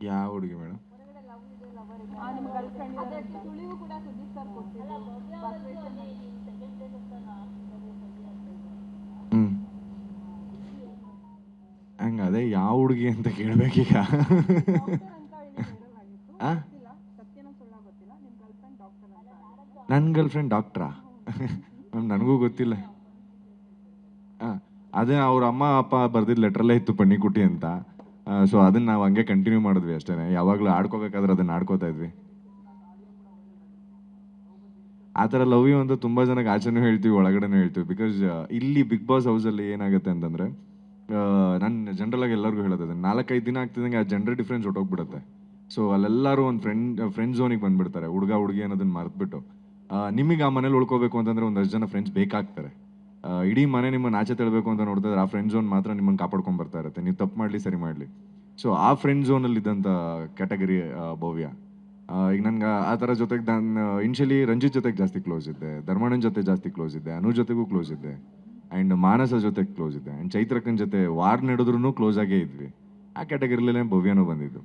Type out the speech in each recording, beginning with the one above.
ಯಾವ ಹುಡುಗಿ ಮೇಡಮ್? ಹ್ಮ್. ಹಂಗ ಅದೇ ಯಾವ ಹುಡುಗಿ ಅಂತ ಕೇಳ್ಬೇಕೀಗ? ನನ್ನ ಗರ್ಲ್ ಫ್ರೆಂಡ್ ಡಾಕ್ಟ್ರಾ? ಮ್ಯಾಮ್, ನನಗೂ ಗೊತ್ತಿಲ್ಲ. ಹಾಂ ಅದೇ ಅವ್ರ ಅಮ್ಮ, ಅಪ್ಪ ಬರ್ದಿದ್ದು ಲೆಟ್ರಲ್ಲೇ ಇತ್ತು ಪನ್ನಿಕುಟಿ ಅಂತ. ಸೊ ಅದನ್ನ ನಾವು ಹಂಗೆ ಕಂಟಿನ್ಯೂ ಮಾಡಿದ್ವಿ ಅಷ್ಟೇ ಯಾವಾಗಲೂ ಆಡ್ಕೋಬೇಕಾದ್ರೆ ಅದನ್ನ ಆಡ್ಕೋತಾ ಇದ್ವಿ. ಆ ಥರ ಲವ್ ಯು ಅಂತ ತುಂಬ ಜನಕ್ಕೆ ಆಚೆನೂ ಹೇಳ್ತೀವಿ, ಒಳಗಡೆನೂ ಹೇಳ್ತೀವಿ. ಬಿಕಾಸ್ ಇಲ್ಲಿ ಬಿಗ್ ಬಾಸ್ ಹೌಸಲ್ಲಿ ಏನಾಗುತ್ತೆ ಅಂತಂದರೆ ನಾನು ಆಗಿ ಎಲ್ಲರಿಗೂ ಹೇಳೋದು ನಾಲ್ಕೈದು ದಿನ ಆಗ್ತಿದ್ದಂಗೆ ಆ ಜೆಂಡರ್ ಡಿಫ್ರೆನ್ಸ್ ಹೊಟ್ಟೋಗ್ಬಿಡುತ್ತೆ ಸೊ ಅಲ್ಲೆಲ್ಲರೂ ಒಂದು ಫ್ರೆಂಡ್ ಫ್ರೆಂಡ್ ಝೋನಿಗೆ ಬಂದ್ಬಿಡ್ತಾರೆ. ಹುಡುಗ ಹುಡುಗಿ ಅನ್ನೋದನ್ನ ಮರೆತ್ಬಿಟ್ಟು. ನಿಮಗೆ ಆ ಮನೇಲಿ ಉಳ್ಕೋಬೇಕು ಅಂತಂದ್ರೆ ಒಂದಷ್ಟು ಜನ ಫ್ರೆಂಡ್ಸ್ ಬೇಕಾಗ್ತಾರೆ. ಇಡೀ ಮನೆ ನಿಮ್ಮನ್ನು ಆಚೆ ತಳ್ಬೇಕು ಅಂತ ನೋಡಿದ್ರೆ ಆ ಫ್ರೆಂಡ್ ಝೋನ್ ಮಾತ್ರ ನಿಮ್ಮನ್ನು ಕಾಪಾಡ್ಕೊಂಡ್ ಬರ್ತಾ ಇರುತ್ತೆ. ನೀವು ತಪ್ಪು ಮಾಡಲಿ, ಸರಿ ಮಾಡಲಿ. ಸೊ ಆ ಫ್ರೆಂಡ್ ಝೋನಲ್ಲಿ ಇದ್ದಂಥ ಕ್ಯಾಟಗರಿ ಭವ್ಯ. ಈಗ ನನ್ಗೆ ಆ ಥರ ಜೊತೆಗೆ ನಾನು ಇನ್ಷಿಯಲಿ ರಂಜಿತ್ ಜೊತೆಗೆ ಜಾಸ್ತಿ ಕ್ಲೋಸ್ ಇದ್ದೆ. ಧರ್ಮಣ್ಣನ ಜೊತೆ ಜಾಸ್ತಿ ಕ್ಲೋಸ್ ಇದ್ದೆ. ಅನು ಜೊತೆಗೂ ಕ್ಲೋಸ್ ಇದ್ದೆ. ಆ್ಯಂಡ್ ಮಾನಸ ಜೊತೆಗೆ ಕ್ಲೋಸ್ ಇದ್ದೆ. ಆ್ಯಂಡ್ ಚೈತ್ರಕ್ಕನ ಜೊತೆ ವಾರ್ ನಡೆದ್ರೂ ಕ್ಲೋಸ್ ಆಗೇ ಇದ್ವಿ. ಆ ಕ್ಯಾಟಗರಿಲೇ ಭವ್ಯನೂ ಬಂದಿದ್ದು.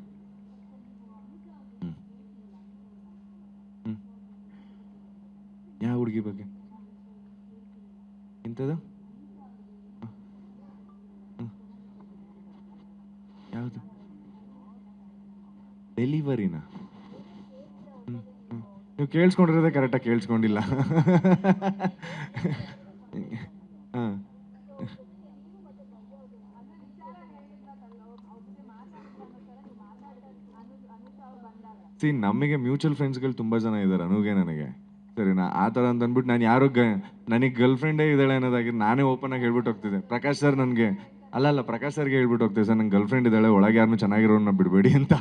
ಯಾವ ಹುಡುಗಿ ಬಗ್ಗೆ? ಇಂಥದ್ದು ಯಾವುದು? ಡೆಲಿವರಿನ? ನೀವು ಕೇಳಿಸ್ಕೊಂಡಿರೋದೇ ಕರೆಕ್ಟಾಗಿ ಕೇಳಿಸ್ಕೊಂಡಿಲ್ಲ. ಹಾಂ. ಸಿ ನಮಗೆ ಮ್ಯೂಚುವಲ್ ಫ್ರೆಂಡ್ಸ್ಗಳು ತುಂಬ ಜನ ಇದ್ದಾರೆ, ಅನುಗೆ ನನಗೆ. ಸರಿನಾ? ಆ ಥರ ಅಂತ ಅಂದ್ಬಿಟ್ಟು ನಾನು ಯಾರು ಗ ನನಗೆ ಗರ್ಲ್ ಫ್ರೆಂಡೇ ಇದ್ದಾಳೆ ಅನ್ನೋದಾಗಿ ನಾನೇ ಓಪನ್ ಆಗಿ ಹೇಳ್ಬಿಟ್ಟು ಹೋಗ್ತಿದ್ದೆ. ಪ್ರಕಾಶ್ ಸರ್ ನನಗೆ, ಅಲ್ಲ ಅಲ್ಲ, ಪ್ರಕಾಶ್ ಸರ್ಗೆ ಹೇಳ್ಬಿಟ್ಟು ಹೋಗ್ತೀವಿ ಸರ್ ನನ್ನ ಗರ್ಲ್ ಫ್ರೆಂಡ್ ಇದ್ದಾಳೆ, ಒಳಗೆ ಯಾರನ್ನೂ ಚೆನ್ನಾಗಿರೋನ್ನ ಬಿಡಬೇಡಿ ಅಂತ.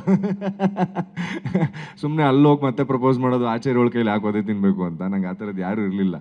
ಸುಮ್ಮನೆ ಅಲ್ಲಿ ಹೋಗಿ ಮತ್ತೆ ಪ್ರಪೋಸ್ ಮಾಡೋದು, ಆಚೆ ಇರೋಳ ಕೈಲಿ ಹಾಕೋದೇ ತಿನ್ಬೇಕು ಅಂತ. ನಂಗೆ ಆ ಥರದ್ದು ಯಾರೂ ಇರಲಿಲ್ಲ.